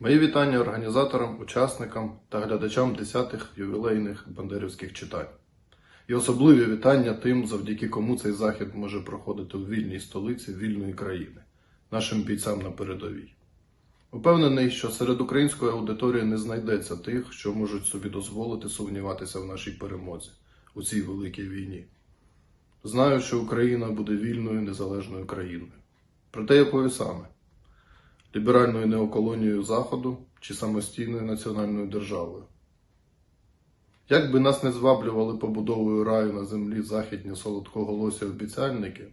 Мої вітання організаторам, учасникам та глядачам 10-х ювілейних бандерівських читань. І особливі вітання тим, завдяки кому цей захід може проходити у вільній столиці вільної країни, нашим бійцям на передовій. Упевнений, що серед української аудиторії не знайдеться тих, що можуть собі дозволити сумніватися в нашій перемозі у цій великій війні. Знаю, що Україна буде вільною незалежною країною. Проте якою саме? Ліберальною неоколонією Заходу чи самостійною національною державою. Як би нас не зваблювали побудовою раю на землі західні солодкоголосі обіцяльники,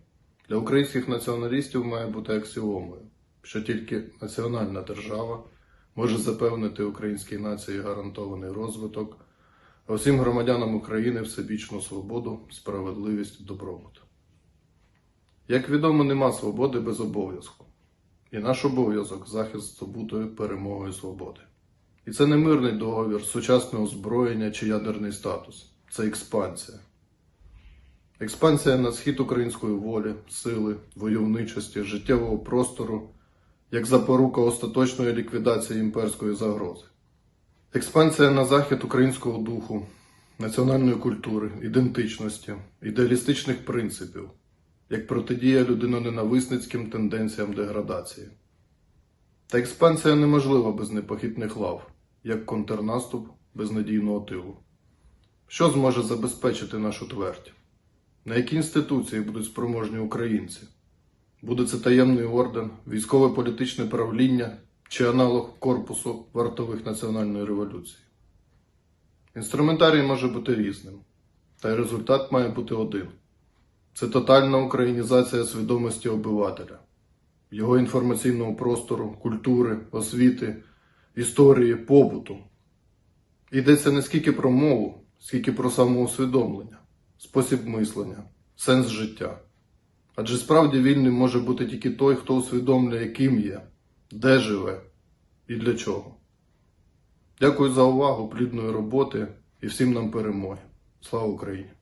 для українських націоналістів має бути аксіомою, що тільки національна держава може запевнити українській нації гарантований розвиток, а всім громадянам України всебічну свободу, справедливість, добробут. Як відомо, нема свободи без обов'язку. І наш обов'язок захист здобутої перемогою свободи. І це не мирний договір, сучасне озброєння чи ядерний статус. Це експансія. Експансія на схід української волі, сили, войовничості, життєвого простору, як запорука остаточної ліквідації імперської загрози. Експансія на захід українського духу, національної культури, ідентичності, ідеалістичних принципів як протидія людиноненависницьким тенденціям деградації. Та експансія неможлива без непохитних лав, як контрнаступ без надійного тилу. Що зможе забезпечити нашу твердь? На які інституції будуть спроможні українці? Буде це таємний орден, військове політичне правління чи аналог корпусу вартових національної революції? Інструментарій може бути різним, та й результат має бути один. Це тотальна українізація свідомості обивателя, його інформаційного простору, культури, освіти, історії, побуту. Йдеться не скільки про мову, скільки про самоусвідомлення, спосіб мислення, сенс життя. Адже справді вільним може бути тільки той, хто усвідомлює, ким є, де живе і для чого. Дякую за увагу, плідної роботи і всім нам перемоги. Слава Україні!